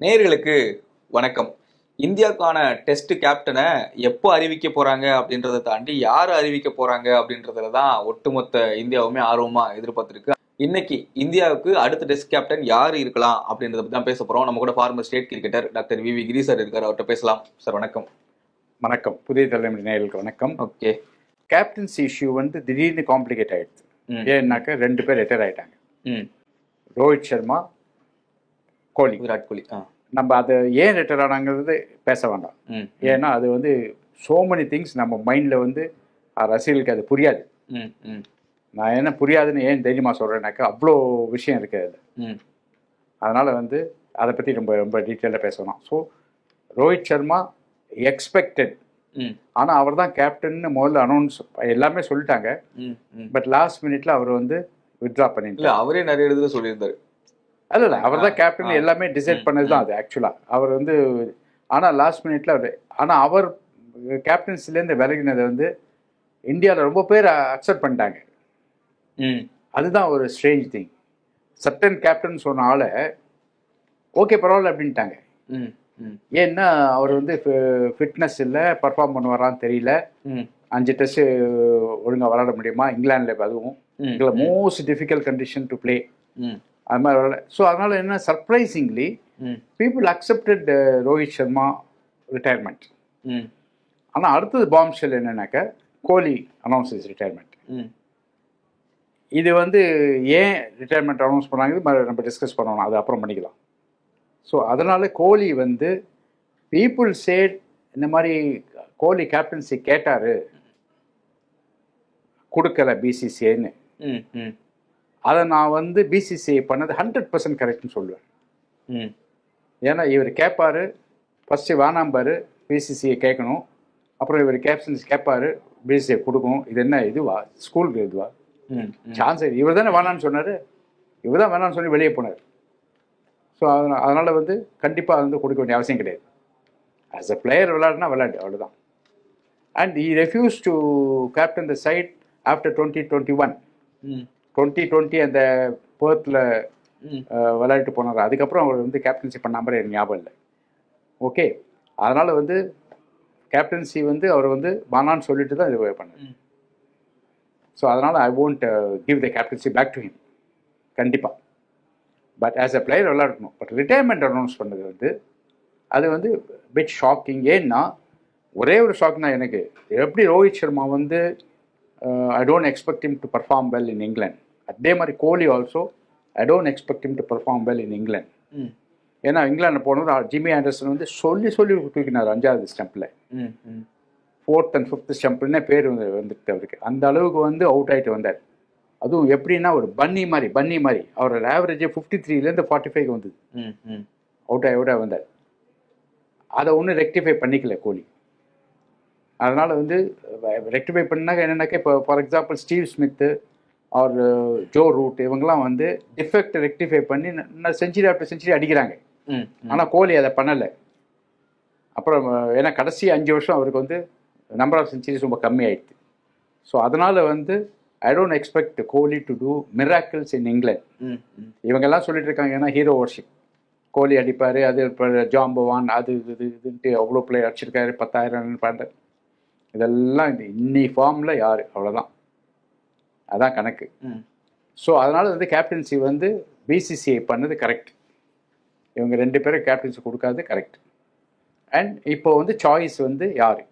நேயர்களுக்கு வணக்கம். இந்தியாவுக்கான டெஸ்ட் கேப்டனை எப்போ அறிவிக்க போறாங்க அப்படின்றத தாண்டி யார் அறிவிக்க போறாங்க அப்படின்றதுல தான் ஒட்டுமொத்த இந்தியாவுமே ஆர்வமா எதிர்பார்த்திருக்கு. இன்னைக்கு இந்தியாவுக்கு அடுத்த டெஸ்ட் கேப்டன் யார் இருக்கலாம் அப்படின்றத பத்தி தான் பேச போறோம். நம்ம கூட former state cricketer doctor V V Giri sir இருக்காரு. அவர்கிட்ட பேசலாம். சார் வணக்கம். வணக்கம். புதிய தலைமுறை நேயர்களுக்கு வணக்கம். ஓகே. கேப்டன்ஸ் இஷ்யூ வந்து திடீர்னு காம்ப்ளிகேட் ஆயிடுச்சு. ம். ஏன்னாக்க ரெண்டு பேர் ரிட்டையர் ஆயிட்டாங்க. ம். ரோஹித் சர்மா கோலி விராட் கோலி நம்ம அதை ஏன் ரிட்டையர் ஆனாங்கிறது பேச வேண்டாம். ஏன்னா அது வந்து so many திங்ஸ் நம்ம மைண்டில் வந்து ரசிகர்களுக்கு அது புரியாது. நான் என்ன புரியாதுன்னு ஏன் தைரியமாக சொல்கிறேன்னாக்கா அவ்வளோ விஷயம் இருக்குது அதில் அதனால் வந்து அதை பற்றி ரொம்ப ரொம்ப டீட்டெயிலாக பேசணும். ஸோ ரோஹித் சர்மா எக்ஸ்பெக்டட் ஆனால் அவர் தான் கேப்டன்னு முதல்ல அனௌன்ஸ் எல்லாமே சொல்லிட்டாங்க. பட் லாஸ்ட் மினிட்ல அவர் வந்து வித்ட்ரா பண்ணிட்டார். இல்ல அவரே நிறைய இடத்துல சொல்லியிருந்தாரு. இல்ல இல்ல அவர் தான் கேப்டன். எல்லாமே டிசைட் பண்ணது தான் அது ஆக்சுவலா அவர் வந்து ஆனா லாஸ்ட் மினிட்ல அவர் ஆனா அவர் கேப்டன்சிலேருந்து விலகினதை வந்து இந்தியாவில் ரொம்ப பேர் அக்செப்ட் பண்ணிட்டாங்க. ம். அதுதான் ஒரு ஸ்ட்ரேஞ்ச் திங் சட்டன் கேப்டன் சொன்ன ஆளை ஓகே பரவாயில்ல அப்படின்ட்டாங்க. ம் ம். ஏன்னா அவர் வந்து ஃபிட்னஸ் இல்லை பர்ஃபார்ம் பண்ணுவாரான்னு தெரியல. அஞ்சு டெஸ்ட் ஒழுங்கா விளாட முடியுமா? இங்கிலாந்துல அதுவும். இதில் most difficult condition to play hmm. அது மாதிரி விளாட ஸோ அதனால என்ன? Surprisingly people accepted Rohit Sharma retirement hmm. ஆனால் அடுத்தது பாம் ஷெல் என்னன்னாக்கா கோலி அனௌன்ஸ் இஸ் ரிட்டையர்மெண்ட் ம். இது வந்து ஏன் ரிட்டையர்மெண்ட் அனௌன்ஸ் பண்ணாங்க? நம்ம டிஸ்கஸ் பண்ணணும். அது அப்புறம் பண்ணிக்கலாம். ஸோ அதனால கோலி வந்து பீப்புள் சேட் இந்த மாதிரி கோலி கேப்டன்சி கேட்டாரு. கொடுக்கல பிசிசிஐன்னு அதை நான் வந்து பிசிசிஐ பண்ணது ஹண்ட்ரட் பர்சன்ட் கரெக்ட்னு சொல்லுவேன். ம். ஏன்னா இவர் கேட்பாரு ஃபஸ்ட்டு வேணாம்பாரு பிசிசிஐ கேட்கணும். அப்புறம் இவர் கேப்டன்சி கேட்பாரு பிசிசிஐ கொடுக்கணும். இது என்ன இதுவா? ஸ்கூலுக்கு இதுவா? சான்ஸ் இவர் தானே வேணான்னு சொன்னார். இவர் தான் வேணான்னு சொல்லி வெளியே போனார். ஸோ அதனால் அதனால் வந்து கண்டிப்பாக வந்து கொடுக்க வேண்டிய அவசியம் கிடையாது. ஆஸ் அ பிளேயர் விளையாடுனா விளையாடு அவ்வளோதான் and he refuse to captain the side after twenty twenty one hmm. Twenty twenty அந்த பேர்த்தில் விளையாட்டு போனார். அதுக்கப்புறம் அவர் வந்து கேப்டன்சி பண்ண மாதிரி எனக்கு ஞாபகம் இல்லை. ஓகே. அதனால் வந்து கேப்டன்சி வந்து அவர் வந்து வேணான்னு சொல்லிட்டு தான் இது பண்ணார். ஸோ அதனால் I won't give the captaincy back to him கண்டிப்பாக பட் ஆஸ் அ பிளேயர் விளையாடணும். பட் ரிட்டையர்மெண்ட் அனௌன்ஸ் பண்ணது வந்து அது வந்து பிட் ஷாக்கிங் ஏன்னா ஒரே ஒரு ஷாக் தான் எனக்கு. எப்படி ரோஹித் சர்மா வந்து I don't expect him to perform well in England அதே மாதிரி Kohli also I don't expect him to perform well in England ஏன்னா இங்கிலாந்து போனது ஜிம்மி ஆண்டர்சன் வந்து சொல்லி சொல்லி தூக்கினார் அஞ்சாவது ஸ்டெம்பில் ம் ம். ஃபோர்த் அண்ட் ஃபிஃப்த் ஸ்டெம்ப்னே பேர் வந்து வந்துட்டு அவருக்கு. அந்த அளவுக்கு வந்து அவுட் ஆகிட்டு வந்தார். அதுவும் எப்படின்னா ஒரு பன்னி மாதிரி பன்னி மாதிரி. அவரோட ஆவரேஜே ஃபிஃப்டி த்ரீலேருந்து ஃபார்ட்டி ஃபைவ் வந்தது. ம் ம். அவுட் ஆகி அவுட் ஆகி வந்தார். அதை ஒன்றும் ரெக்டிஃபை பண்ணிக்கல கோலி. அதனால் வந்து ரெக்டிஃபை பண்ணாக்க என்னன்னாக்கா இப்போ for example Steve Smith or Joe Root இவங்கெல்லாம் வந்து டிஃபெக்ட் ரெக்டிஃபை பண்ணி செஞ்சுரி ஆஃப்டர் செஞ்சுரி அடிக்கிறாங்க. ம் ஆனால் கோலி அதை பண்ணலை. அப்புறம் ஏன்னா கடைசி அஞ்சு வருஷம் அவருக்கு வந்து நம்பர் ஆஃப் செஞ்சுரிஸ் ரொம்ப கம்மியாயிடுது ஸோ அதனால் வந்து I don't expect Kohli to do miracles in England இவங்கெல்லாம் சொல்லிட்டு இருக்காங்க ஏன்னா ஹீரோ வர்ஷிப் கோலி அடிப்பார் அது ஜாம்பவான் அது இது இது இதுன்ட்டு அவ்வளோ பிளே அடிச்சிருக்காரு பத்தாயிரம் பண்ணார் இதெல்லாம் இந்த இன்னி ஃபார்மில் யார்? அவ்வளோதான் அதான் கணக்கு. ம். ஸோ அதனால் வந்து கேப்டன்சி வந்து பிசிசிஐ பண்ணது கரெக்ட் இவங்க ரெண்டு பேரும் கேப்டன்சி கொடுக்காது கரெக்ட் அண்ட் இப்போ வந்து சாய்ஸ் வந்து யார்?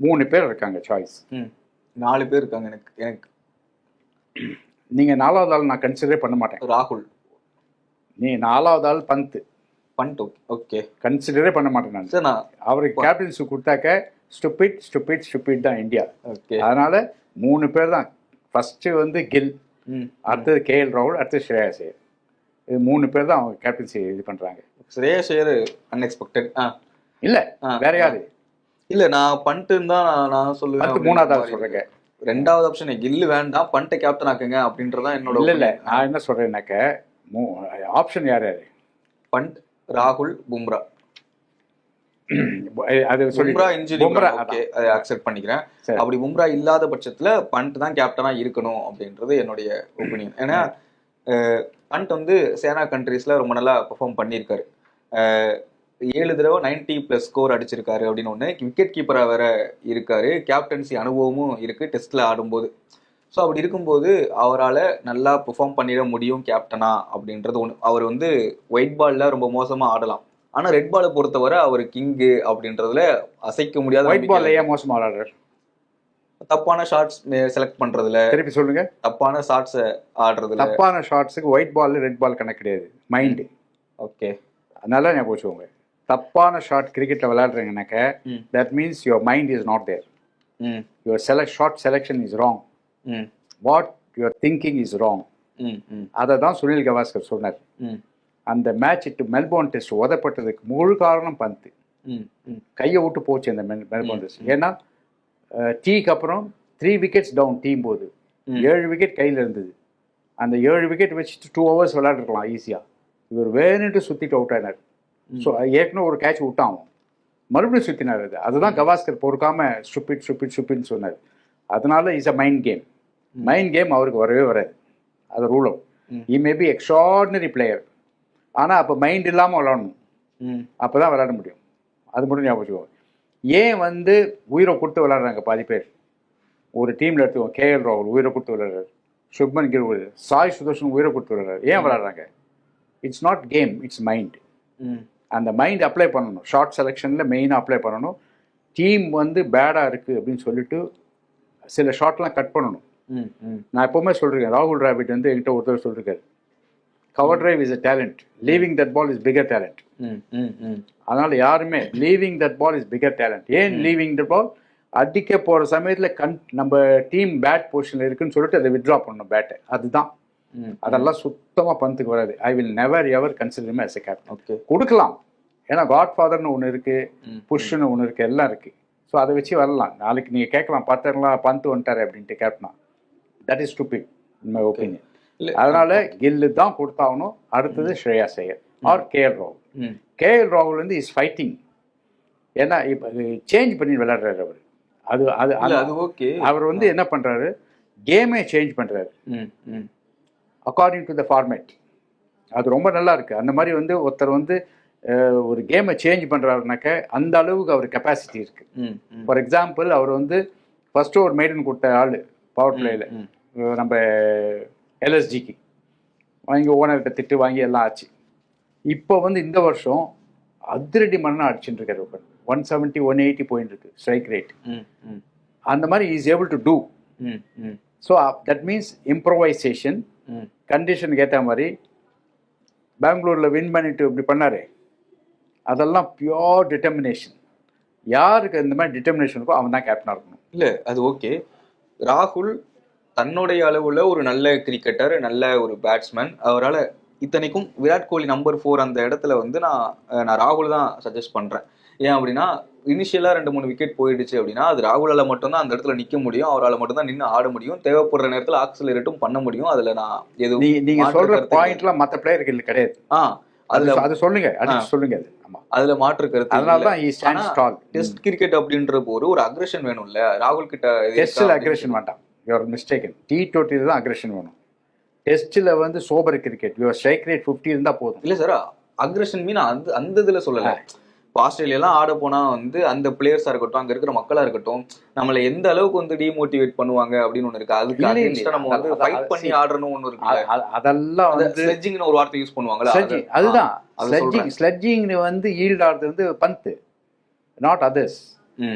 மூணு பேர் இருக்காங்க சாய்ஸ் நாலு பேர் இருக்காங்க எனக்கு எனக்கு. நீங்கள் நாலாவது ஆள் நான் கன்சிடரே பண்ண மாட்டேன். ராகுல். நீ நாலாவது ஆள் பந்த். பண்ணிட்டு ஓகே கன்சிடரே பண்ண மாட்டேன் நான். சார் நான் அவருக்கு கேப்டன்சி கொடுத்தாக்க ஸ்டூபிட் ஸ்டூபிட் ஸ்டூபிட் தான் இந்தியா. ஓகே. அதனால மூணு பேர் தான். ஃபர்ஸ்ட் வந்து கில் ம். அடுத்தது கேஎல் ராகுல் அடுத்தது ஸ்ரேயாஸ் ஐயர் இது மூணு பேர் தான் அவங்க கேப்டன்சி இது பண்ணுறாங்க ஸ்ரேயஸ் ஐயர் அன்எக்ஸ்பெக்டட் ஆ. இல்லை ஆ, வேற யாரு? இல்ல நான் பண்ணிட்டுன்னு தான் நான் சொல்லுவேன் அடுத்து அப்படின்ற மூணாவது ஆள் மாதிரி. சொல்றேங்க. ரெண்டாவது ஆப்ஷன் கில்லு வேண்டாம் பண்ணிட்ட கேப்டன் ஆக்குங்க அப்படின்றதான் என்னோட இல்ல இல்ல. நான் என்ன சொல்றேன்னாக்க ஆப்ஷன் யார் யாரு? பண்ட் ராகுல் பும்ரா அது பும்ரா இன்ஜுரி பும்ரா அதை அக்செப்ட் பண்ணிக்கிறேன். அப்படி பும்ரா இல்லாத பட்சத்துல பண்ட் தான் கேப்டனா இருக்கணும் அப்படின்றது என்னுடைய ஒப்பீனியன் ஏன்னா பண்ட் வந்து சேனா கண்ட்ரீஸ்ல ரொம்ப நல்லா பெர்ஃபார்ம் பண்ணியிருக்காரு. ஏழு தடவை 90 பிளஸ் ஸ்கோர் அடிச்சிருக்காரு அப்படின்னு ஒன்று விக்கெட் கீப்பரா வேற இருக்காரு. கேப்டன்சி அனுபவமும் இருக்கு டெஸ்ட்ல ஆடும்போது. ஸோ அப்படி இருக்கும்போது அவரால் நல்லா பெர்ஃபார்ம் பண்ணிட முடியும் கேப்டனா அப்படின்றது ஒன்று அவர் வந்து ஒயிட் பால்ல ரொம்ப மோசமா ஆடலாம். ஆனா ரெட் பாலை பொறுத்தவரை அவர் கிங்கு அப்படின்றதுல அசைக்க முடியாத ஒயிட் பால் ஏன் மோசமா விளையாடுறாரு? தப்பான ஷாட்ஸ் செலக்ட் பண்றதுல. திருப்பி சொல்லுங்க. தப்பான ஷாட்ஸ் ஆடுறதுல. தப்பான ஷாட்ஸுக்கு ஒயிட் பால் ரெட் பால் கணக்கு கிடையாது. மைண்டு ஓகே நல்லா ஞாபகம் வச்சுக்கோங்க. தப்பான ஷாட் கிரிக்கெட்டில் விளையாடுறீங்கனாக்க. That means your mind is not there your select short selection is wrong what your thinking is wrong அதை தான் சுனில் கவாஸ்கர் சொன்னார். அந்த மேட்ச் டு மெல்போர்ன் டெஸ்ட் உதப்பட்டதுக்கு முழு காரணம் பந்து. கையை விட்டு போச்சு அந்த மெல் மெல்போர்ன் டெஸ்ட் ஏன்னா டீக்கு அப்புறம் த்ரீ விக்கெட்ஸ் டவுன் டீம் போது. ஏழு விக்கெட் கையில் இருந்தது. அந்த ஏழு விக்கெட் வச்சுட்டு டூ ஹவர்ஸ் விளையாண்டுருக்கலாம் ஈஸியாக இவர் வேணுன்ட்டு சுற்றிட்டு அவுட் ஆனார் ஸோ ஏற்கனவே ஒரு கேட்ச் விட்டான். அவன். மறுபடியும் சுற்றினார் அது. அதுதான் கவாஸ்கர் பொறுக்காம ஸ்டூபிட் ஸ்டூபிட் ஸ்டூபிட்னு சொன்னார். அதனால is a mind game mind game அவருக்கு வரவே வராது. அது rule out. He may be extraordinary player ஆனால் அப்போ மைண்ட் இல்லாமல் விளாடணும் அப்போ தான் விளையாட முடியும். அது மட்டும் ஞாபகம் வச்சுக்கோங்க. ஏன் வந்து உயிரை கொடுத்து விளையாடுறாங்க பாதி பேர்? ஒரு டீமில் எடுத்துக்கோங்க கேஎல் ராகுல் உயிரை கொடுத்து விளையாடுறாரு. சுப்மன் கில் உயிர் சாய் சுதர்ஷன் உயிரை கொடுத்து விளையாடுறாரு. ஏன் விளையாடுறாங்க? It's not game it's mind ம். அந்த மைண்ட் அப்ளை பண்ணணும். ஷார்ட் செலெக்ஷனில் மெயினாக அப்ளை பண்ணணும். டீம் வந்து பேடாக இருக்குது அப்படின்னு சொல்லிட்டு சில ஷாட்லாம் கட் பண்ணணும். நான் எப்போவுமே சொல்லிருக்கேன் ராகுல் டிராவிட் வந்து என்கிட்ட ஒருத்தர் சொல்லியிருக்காரு cover drive is a talent leaving that ball is bigger talent hmm hmm hmm அதனால யாருமே leaving that ball is bigger talent ஏன் லீவிங் தட் பால் அடிக்க போகிற சமயத்தில் கண் நம்ம டீம் பேட் பொசிஷனில் இருக்குன்னு சொல்லிட்டு அதை வித்ட்ரா பண்ணணும் பேட்டை அதுதான். ம் அதெல்லாம் சுத்தமாக பந்துக்கு வராது. I will never ever consider as a captain okay கொடுக்கலாம். ஏன்னா காட் ஃபாதர்னு ஒன்று இருக்குது ம். புஷ்னு ஒன்று இருக்குது எல்லாம் இருக்குது ஸோ அதை வச்சு வரலாம். நாளைக்கு நீங்கள் கேட்கலாம் பார்த்துடலாம் பந்து வந்துட்டாரு அப்படின்ட்டு கேப்டனா that is stupid in my opinion அதனால கில்லு தான் கொடுத்தாகணும். அடுத்தது ஸ்ரேயா சேயர் ஆர் கேஎல் ராகுல். ம். கேஎல் ராகுல் வந்து இஸ் ஃபைட்டிங் ஏன்னா இப்போ சேஞ்ச் பண்ணி விளையாடுறாரு அவர். அது அது அது- ஓகே. அவர் வந்து என்ன பண்ணுறாரு கேமே சேஞ்ச் பண்ணுறாரு ம் ம். அக்கார்டிங் டு த ஃபார்மேட் அது ரொம்ப நல்லா இருக்கு. அந்த மாதிரி வந்து ஒருத்தர் வந்து ஒரு கேமை சேஞ்ச் பண்ணுறாருனாக்க அந்த அளவுக்கு அவர் கெப்பாசிட்டி இருக்கு. ம் ம். ஃபார் எக்ஸாம்பிள் அவர் வந்து ஃபர்ஸ்ட் ஒரு மெய்டன் கொடுத்த ஆள் பவர் பிளேயில் நம்ம எல்எஸ்ஜிக்கு வாங்கி ஓனர்கிட்ட திட்டு வாங்கி எல்லாம் ஆச்சு. இப்போ வந்து இந்த வருஷம் அதிரடி மண்ணா அடிச்சுட்டு இருக்காரு ஒன் செவன்ட்டி ஒன் எயிட்டி போயிட்டு இருக்கு ஸ்ட்ரைக் ரேட் அந்த மாதிரி is able to do so that means improvisation கண்டிஷனுக்கு ஏற்ற மாதிரி பெங்களூரில் வின் பண்ணிட்டு இப்படி பண்ணாரு. அதெல்லாம் பியோர் டிட்டர்மினேஷன் யாருக்கு இந்த மாதிரி டிட்டர்மினேஷன் இருக்கோ அவன் தான் கேப்டனாக இருக்கணும். இல்ல அது ஓகே ராகுல் தன்னுடைய அளவுல ஒரு நல்ல கிரிக்கெட்டர் நல்ல ஒரு பேட்ஸ்மேன் அவரால் இத்தனைக்கும் விராட் கோலி நம்பர் ஃபோர் அந்த இடத்துல வந்து நான் நான் ராகுல் தான் சஜஸ்ட் பண்றேன். ஏன் அப்படின்னா இனிஷியலா ரெண்டு மூணு விக்கெட் போயிடுச்சு அப்படின்னா அது ராகுலால மட்டும்தான் அந்த இடத்துல நிக்க முடியும். அவரால் மட்டும்தான் நின்று ஆட முடியும். தேவைப்படுற நேரத்துல ஆக்சிலரேட்டும் பண்ண முடியும். அதுல நான் எதுவும் நீ நீங்க மாற்று சொல்ற கருத்து பாயிண்ட்லாம் மற்ற பிளேயருக்கு கிடையாது. ஆ அது அதுல அது சொல்லுங்க சொல்லுங்க அது. அதுல மாற்று கருத்து அதனால இல்ல. தான் ஈ ஸ்டாண்ட் ஆனா, ஸ்டால் டெஸ்ட் கிரிக்கெட் அப்படின்ற போது ஒரு அக்ரஷன் வேணும்ல. ராகுல் கிட்ட அப்படின்னு அக்ரெஷன் வேண்டாம். யுவர் மிஸ்டேக்கன் டி டுவெண்ட்டி தான் அக்ரெஷன் வேணும். டெஸ்ட்டில் வந்து sober cricket your strike rate fifty இருந்தால் போதும். இல்ல சார் அக்ரஷன் மீன் அந்த அந்த இதுல சொல்லல. இப்போ ஆஸ்திரேலியாலாம் ஆட போனா வந்து அந்த பிளேயர்ஸா இருக்கட்டும் அங்க இருக்கிற மக்களா இருக்கட்டும் நம்மள எந்த அளவுக்கு வந்து டிமோட்டிவேட் பண்ணுவாங்க அப்படின்னு ஒண்ணு இருக்கு. அதுக்கு நம்ம வந்து ஃபைட் பண்ணி ஆடணும் ஒண்ணு இருக்கு. அதெல்லாம் வந்து ஸ்லெட்ஜிங்னு ஒரு வார்த்தை யூஸ் அது- அதுதான். ஸ்லெட்ஜிங் சொல்றேன். ஸ்லெட்ஜிங் வந்து ஈல்ட் ஆடுறது வந்து பந்து நாட் அதர்ஸ்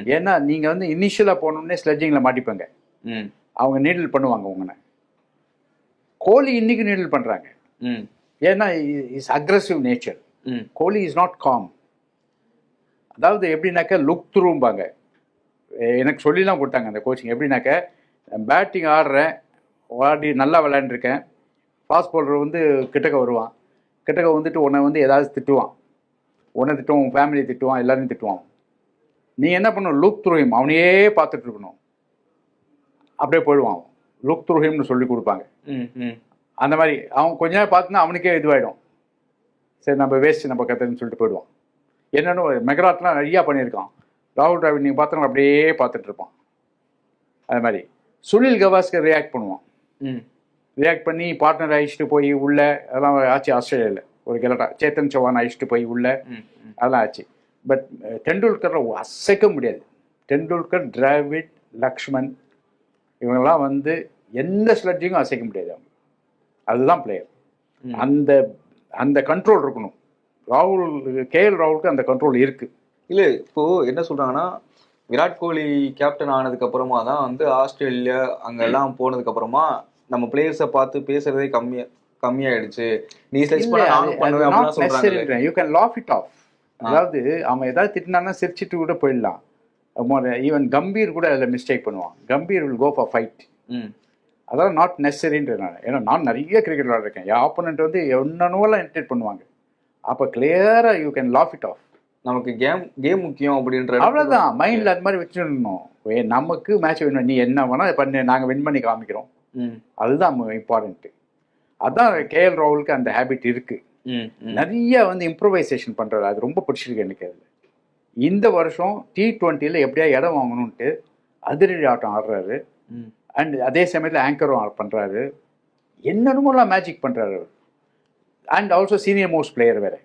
ஏன்னா நீங்க வந்து இனிஷியலாக போனோடனே ஸ்லெட்ஜிங்கில் மாட்டிப்பாங்க. அவங்க நீடில் பண்ணுவாங்க உங்களை கோலி இன்னைக்கு நீடில் பண்றாங்க. ம், ஏன்னா is aggressive nature Kohli is not calm அதாவது எப்படின்னாக்க லுக் த்ரூம்பாங்க எனக்கு சொல்லிலாம் கொடுத்தாங்க அந்த கோச்சிங் எப்படின்னாக்க பேட்டிங் ஆடுறேன் ஆடி நல்லா விளையாண்டுருக்கேன். ஃபாஸ்ட் பவுலர் வந்து கிட்டக்க வருவான். கிட்டக்க வந்துட்டு உன்னை வந்து ஏதாவது திட்டுவான். உன்னை திட்டுவான் உன் ஃபேமிலி திட்டுவான் எல்லாரையும் திட்டுவான். நீ என்ன பண்ணணும்? லுக் த்ரூ ஹிம் அவனையே பார்த்துட்டு இருக்கணும். அப்படியே போயிடுவான் அவன். லுக் த்ரூ ஹிம்னு சொல்லி கொடுப்பாங்க. ம், ம். அந்த மாதிரி அவன் கொஞ்ச நேரம் பார்த்துனா அவனுக்கே இதுவாயிடும். சரி நம்ம வேஸ்ட் நம்ம கற்றுன்னு சொல்லிட்டு போயிடுவான். என்னென்னு மெகராட்லாம் நிறையா பண்ணியிருக்கான். ராகுல் டிராவிட் நீங்கள் பார்த்தோன்னா அப்படியே பார்த்துட்டு இருப்பான். அது மாதிரி. சுனில் கவாஸ்கர் ரியாக்ட் பண்ணுவான். ம், ரியாக்ட் பண்ணி பார்ட்னர் அழிச்சிட்டு போய் உள்ள அதெல்லாம் ஆச்சு ஆஸ்திரேலியாவில் ஒரு கெலட்டா சேத்தன் சௌஹான் அழிச்சிட்டு போய் உள்ள. அதெல்லாம் ஆச்சு. பட் டெண்டுல்கரை அசைக்க முடியாது. டெண்டுல்கர் டிராவிட் லக்ஷ்மண் இவங்கெல்லாம் வந்து எந்த ஸ்லட்ஜிங்கும் அசைக்க முடியாது அவங்க அதுதான் பிளேயர். அந்த அந்த கண்ட்ரோல் இருக்கணும். ராகுல் கேஎல் ராகுலுக்கு அந்த கண்ட்ரோல் இருக்கு. இல்ல இப்போ என்ன சொல்றாங்கன்னா விராட் கோலி கேப்டன் ஆனதுக்கு அப்புறமா தான் வந்து ஆஸ்திரேலியா அங்கெல்லாம் போனதுக்கு அப்புறமா நம்ம பிளேயர்ஸை பார்த்து பேசுறதே கம்மியா கம்மியாயிடுச்சு. நீ செலக்ட் பண்ண நானும் பண்ணுவேன் சொல்றாங்க you can laugh it off அதாவது அவன் ஏதாவது திட்டினான்னா சிரிச்சிட்டு கூட போயிடலாம். ஈவன் கம்பீர் கூட அதில் மிஸ்டேக் பண்ணுவான். Gambhir will go for fight ம். அதெல்லாம் நாட் நெசரின்ற நான். ஏன்னா நான் நிறைய கிரிக்கெட் விளாட்ருக்கேன் என் ஆப்போனண்ட் வந்து என்னென்னவெல்லாம் என்டர்டெயின் பண்ணுவாங்க. அப்போ கிளியராக you can laugh it off நமக்கு கேம் கேம் முக்கியம் அப்படின்ற அவ்வளோதான் மைண்டில் அது மாதிரி வச்சுருந்தோம் ஏ நமக்கு மேட்ச் வின் பண்ணி என்ன வேணால் பண்ணி நாங்கள் வின் பண்ணி காமிக்கிறோம். ம். அதுதான் இம்பார்ட்டன்ட்டு அதான் கேஎல் ராகுலுக்கு அந்த ஹேபிட் இருக்குது நிறைய வந்து இம்ப்ரூவைசேஷன் பண்ணுறாரு அது ரொம்ப பிடிச்சிருக்கு எனக்கு அதில். இந்த வருஷம் டி டுவெண்ட்டியில் எப்படியா இடம் வாங்கணுன்ட்டு அதிரடி ஆட்டம் ஆடுறாரு. அண்ட் அதே சமயத்தில் ஆங்கரும் பண்ணுறாரு என்னென்னமோலாம் மேஜிக் பண்ணுறாரு and also senior most player வேறு.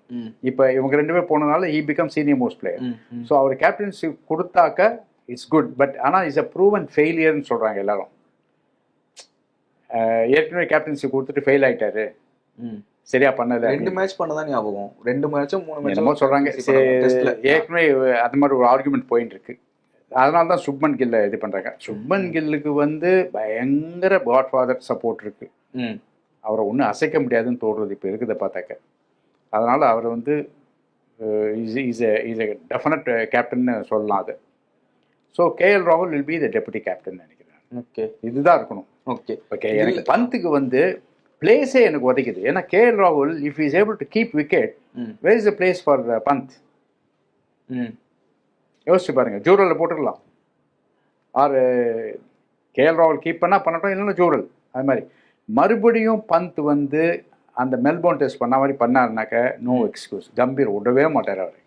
இப்போ இவங்க ரெண்டு பேர் போனதுனால he become senior most player so our captainship கொடுத்தாக்க இட்ஸ் குட் பட் ஆனால் இஸ் அ ப்ரூவன் ஃபெயிலியர்னு சொல்கிறாங்க எல்லாரும். ஏற்கனவே கேப்டன்ஷிப் கொடுத்துட்டு ஃபெயில் ஆயிட்டாரு. சரியா பண்ணல ரெண்டு மேட்ச் பண்ணதான் ஞாபகம்? ரெண்டு மேட்சும் மூணு மேட்சும் சொல்றாங்க. ஏற்கனவே அது மாதிரி ஒரு ஆர்குமெண்ட் போயிட்டு இருக்கு. அதனால தான் சுப்மன் கில்ல இது பண்றாங்க. சுப்மன் கில்லுக்கு வந்து பயங்கர காட் ஃபாதர் சப்போர்ட் இருக்கு. ம். அவரை ஒன்றும் அசைக்க முடியாதுன்னு தோன்றது இப்போ இருக்குதை பார்த்தாக்க. அதனால அவர் வந்து is is is a definite captain சொல்லலாம் அது. ஸோ கேஎல் ராகுல் will be the deputy captain நினைக்கிறேன். ஓகே இதுதான் இருக்கணும். ஓகே ஓகே எனக்கு பந்துக்கு வந்து பிளேஸே எனக்கு உதைக்குது ஏன்னா கேஎல் ராகுல் if is able to keep wicket where is the place for Pant ம். யோசிச்சு பாருங்க. ஜூரலில் போட்டுக்கலாம் ஆறு கேஎல் ராகுல் கீப் பண்ணால் பண்ணட்டும் இல்லைன்னா ஜூரல். அது மாதிரி. மறுபடியும் பந்த் வந்து அந்த மெல்போர்ன் டெஸ்ட் பண்ண மாதிரி பண்ணாருனாக்க நோ எக்ஸ்கியூஸ் கம்பீர் விடவே மாட்டார் அவர்.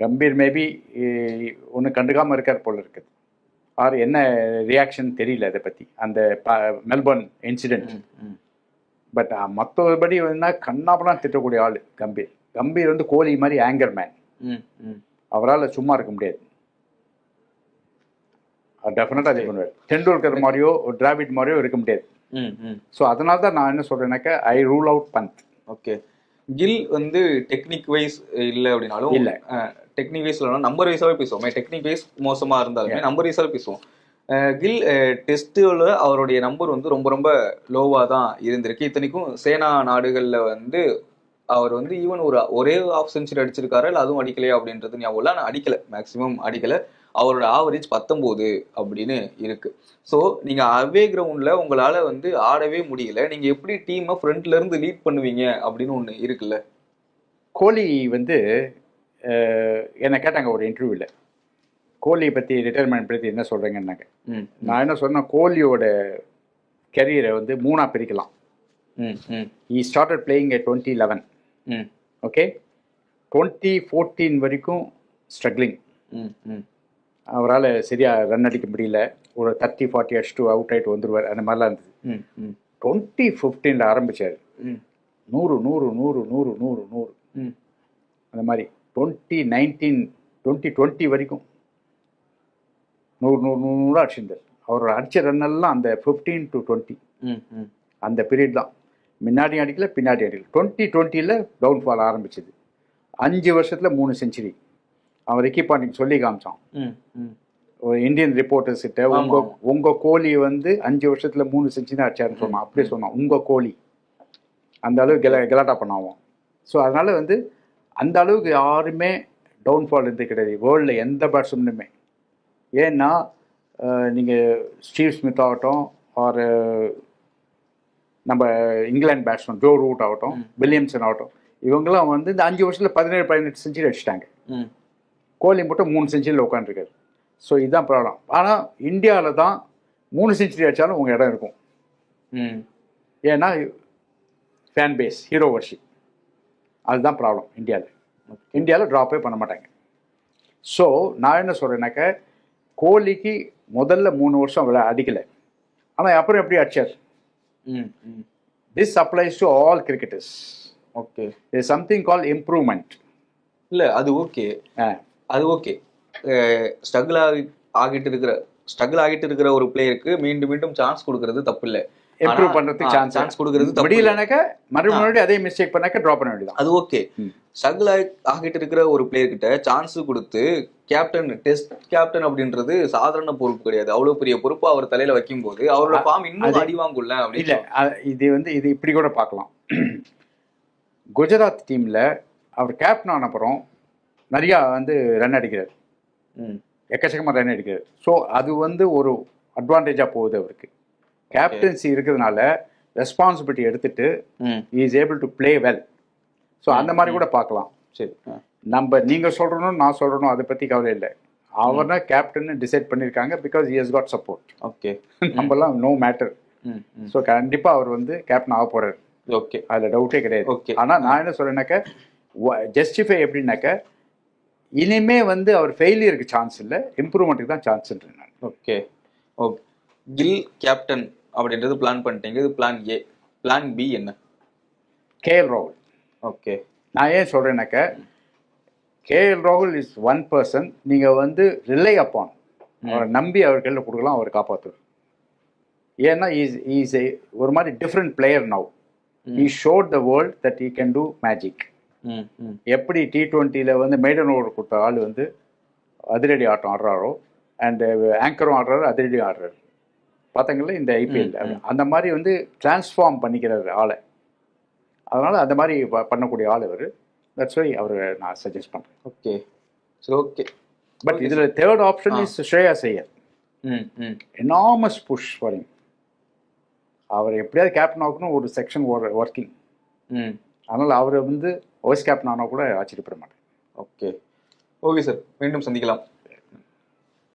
கம்பீர் மேபி ஒன்று கண்டுக்காமல் இருக்கார் போல இருக்குது. ஆர் என்ன ரியாக்ஷன் தெரியல அதை பற்றி அந்த மெல்போர்ன் இன்சிடென்ட் பட் மற்றபடி வந்து கண்ணாப்பெல்லாம் திட்டக்கூடிய ஆள் கம்பீர் கம்பீர் வந்து கோலி மாதிரி ஆங்கர் மேன் அவரால் சும்மா இருக்க முடியாது. டெஃபினட்டாக அதை பண்ணுவார். டெண்டுல்கர் மாதிரியோ டிராவிட் மாதிரியோ இருக்க முடியாது. ஸோ அதனால தான் நான் என்ன சொல்கிறேன்னாக்கா I rule out Pant okay Gill வந்து டெக்னிக் வைஸ் இல்ல அப்படின்னாலும் இல்ல. டெக்னிக் வைஸ் இல்லைனா நம்பர் வைஸாவே பேசுவோம். டெக்னிக் வைஸ் மோசமா இருந்தாலுமே நம்பர் வைஸாவே பேசுவோம். கில் டெஸ்ட்டில் அவருடைய நம்பர் வந்து ரொம்ப ரொம்ப லோவாக தான் இருந்திருக்கு. இத்தனைக்கும் சேனா நாடுகளில் வந்து அவர் வந்து ஈவன் ஒரு ஒரே ஆஃப் செஞ்சுரி அடிச்சிருக்காரு இல்லை அதுவும் அடிக்கலையா அப்படின்றது ஞாபகம் இல்லை. ஆனால் அடிக்கலை. மேக்ஸிமம் அடிக்கலை. அவரோட ஆவரேஜ் பத்தொம்போது அப்படின்னு இருக்கு. ஸோ நீங்கள் அவே கிரவுண்டில் உங்களால் வந்து ஆடவே முடியல. நீங்கள் எப்படி டீமை ஃப்ரண்ட்லேருந்து லீட் பண்ணுவீங்க அப்படின்னு ஒன்று இருக்குல்ல? கோலி வந்து என்னை கேட்டாங்க ஒரு இன்டர்வியூவில் கோலியை பற்றி ரிட்டையர்மெண்ட் பற்றி என்ன சொல்கிறீங்கன்னாங்க ம் நான் என்ன சொன்னேன் கோலியோட கரியரை வந்து மூணாக பிரிக்கலாம். ம் ம். He started playing at twenty eleven ம். ஓகே டுவெண்ட்டி ஃபோர்டீன் வரைக்கும் ஸ்ட்ரகிளிங் ம் ம். அவரால் சரியாக ரன் அடிக்க முடியல. ஒரு தேர்ட்டி ஃபார்ட்டி அடிச்சுட்டு அவுட் ஆகிட்டு வந்துடுவார் அந்த மாதிரிலாம் இருந்தது. ம் ம். டுவெண்ட்டி ஃபிஃப்டீனில் ஆரம்பித்தார் ம். நூறு நூறு நூறு நூறு நூறு நூறு. ம். அந்த மாதிரி. டுவெண்ட்டி நைன்டீன் டுவெண்ட்டி டுவெண்ட்டி வரைக்கும். நூறு நூறு நூறு நூறு அடிச்சிருந்தார். அவர் அடித்த ரன் எல்லாம் அந்த ஃபிஃப்டீன் டு டுவெண்ட்டி ம் ம். அந்த பீரியட் தான். முன்னாடி அடிக்கல பின்னாடி அடிக்கல. டுவெண்ட்டி டுவெண்ட்டியில் டவுன்ஃபால் ஆரம்பிச்சது. அஞ்சு வருஷத்தில் மூணு செஞ்சுரி அவன் ரிக்கி பாண்டிங் சொல்லி காமிச்சான். ம் ம். ஒரு இந்தியன் ரிப்போர்ட்டர்ஸ் கிட்ட ஆமா, உங்க கோலி வந்து அஞ்சு வருஷத்துல மூணு செஞ்சுரி அடிச்சாருன்னு சொன்னான். அப்படியே சொன்னான். உங்க கோலி அந்த அளவுக்கு கெல கெலாட்டா பண்ணாவும் ஸோ அதனால வந்து அந்த அளவுக்கு யாருமே டவுன்ஃபால் இருந்து கிடையாது. வேர்ல்டில் எந்த பேட்ஸ்மேனுமே ஏன்னா நீங்கள் ஸ்டீவ் ஸ்மித் ஆகட்டும் ஆர் நம்ம இங்கிலாந்து பேட்ஸ்மேன் ஜோ ரூட் ஆகட்டும் வில்லியம்சன் ஆகட்டும் இவங்கெல்லாம் வந்து இந்த அஞ்சு வருஷத்தில் பதினேழு பதினெட்டு செஞ்சுரி அடிச்சிட்டாங்க. கோலி மட்டும் மூணு செஞ்சுரியில் உட்காந்துருக்காரு ஸோ இதுதான் ப்ராப்ளம். ஆனால் இந்தியாவில் தான் மூணு செஞ்சுரி அடித்தாலும் உங்கள் இடம் இருக்கும். ம். ஏன்னா ஃபேன் பேஸ் ஹீரோ வர்ஷிப் அதுதான் ப்ராப்ளம் இந்தியாவில். இந்தியாவில் ட்ராப்பே பண்ண மாட்டாங்க. ஸோ நான் என்ன சொல்கிறேன்னாக்க கோலிக்கு முதல்ல மூணு வருஷம் விளை அடிக்கலை. ஆனால் அப்புறம் எப்படி அடிச்சார்? ம் ம். This applies to all cricketers okay. Something call improvement இல்ல அது ஓகே. அது ஓகே. ஸ்ட்ரகிள் ஆகி ஆகிட்டு இருக்கிற ஸ்ட்ரகிள் ஆகிட்டு இருக்கிற ஒரு பிளேயருக்கு மீண்டும் மீண்டும் சான்ஸ் கொடுக்கறது தப்பு இல்ல இம்ப்ரூவ் பண்றதுக்கு சான்ஸ் chance கொடுக்கறது. முடியலனாக்க மறுபடியும் அதே மிஸ்டேக் பண்ணாக்க ட்ராப் பண்ண வேண்டியதான் அது ஓகே. ஸ்ட்ரகிள் ஆகிட்டு இருக்கிற ஒரு பிளேயர் கிட்ட சான்ஸ் கொடுத்து கேப்டன் டெஸ்ட் கேப்டன் அப்படின்றது சாதாரண பொறுப்பு கிடையாது. அவ்வளவு பெரிய பொறுப்பு அவர் தலையில வைக்கும் போது அவரோட ஃபார்ம் இன்னும் அடி இல்ல அப்படின்னு இது வந்து இது இப்படி கூட பார்க்கலாம். குஜராத் டீம்ல அவர் கேப்டன் ஆன அப்புறம் நிறையா வந்து ரன் அடிக்கிறார். ம். எக்கச்சக்கமாக ரன் அடிக்கிறார். ஸோ அது வந்து ஒரு அட்வான்டேஜாக போகுது அவருக்கு. கேப்டன்சி இருக்கிறதுனால ரெஸ்பான்சிபிலிட்டி எடுத்துட்டு ம். Is able to play well so அந்த மாதிரி கூட பார்க்கலாம். சரி. நம்ம நீங்க சொல்லணும் நான் சொல்லணும் அதை பத்தி கவலை இல்லை. அவர் தான் கேப்டன் டிசைட் பண்ணியிருக்காங்க because has got support okay நம்மலாம் நோ மேட்டர். ஸோ கண்டிப்பா அவர் வந்து கேப்டன் ஆக போறாரு. ஓகே அதுல டவுட்டே கிடையாது. ஓகே ஆனா நான் என்ன சொல்றேன்னாக்க ஜஸ்டிஃபை எப்படின்னாக்க இனிமே வந்து அவர் ஃபெயிலியருக்கு சான்ஸ் இல்லை இம்ப்ரூவ்மெண்ட்டுக்கு தான் சான்ஸ்ன்றேன் நான். ஓகே ஓகே கில் கேப்டன் அப்படின்றது பிளான் பண்ணிட்டீங்க. இது பிளான் ஏ பிளான் பி என்ன? கேஎல் ராகுல் ஓகே நான் ஏன் சொல்றேன்னாக்க கேஎல் ராகுல் இஸ் ஒன் பர்சன் நீங்க வந்து ரிலை அப்பான் அவரை நம்பி அவர் கையில் கொடுக்கலாம் அவர் காப்பாற்றுவார் ஏன்னா இஸ் இஸ் ஒரு மாதிரி different player now he showed the world that he can do magic எப்படி டி டுவெண்ட்டியில் வந்து மெய்டன் ஓவர் கொடுத்த ஆள் வந்து அதிரடி ஆட்டம் ஆடுறாரோ அண்ட் ஆங்கரும் ஆடுறாரு அதிரடி ஆடுறாரு. பார்த்தீங்களா இந்த ஐபிஎல். அந்த மாதிரி வந்து டிரான்ஸ்ஃபார்ம் பண்ணிக்கிறாரு ஆளை. அதனால் அந்த மாதிரி பண்ணக்கூடிய ஆள் அவர் தட்ஸ் வை அவர் நான் சஜஸ்ட் பண்ணுறேன் ஓகே. சரி ஓகே. பட் இதில் third option is Shreyas Iyer ம் ம். எனாமஸ் புஷ் ஃபார் அவர் எப்படியாவது கேப்டன் ஆகணும் ஒரு செக்ஷன் ஒர்க்கிங் ம். அதனால் அவர் வந்து வைஸ் கேப்டன் ஆனால் கூட ஆச்சரியப்பட மாட்டேன். ஓகே. Okay sir. மீண்டும் சந்திக்கலாம்.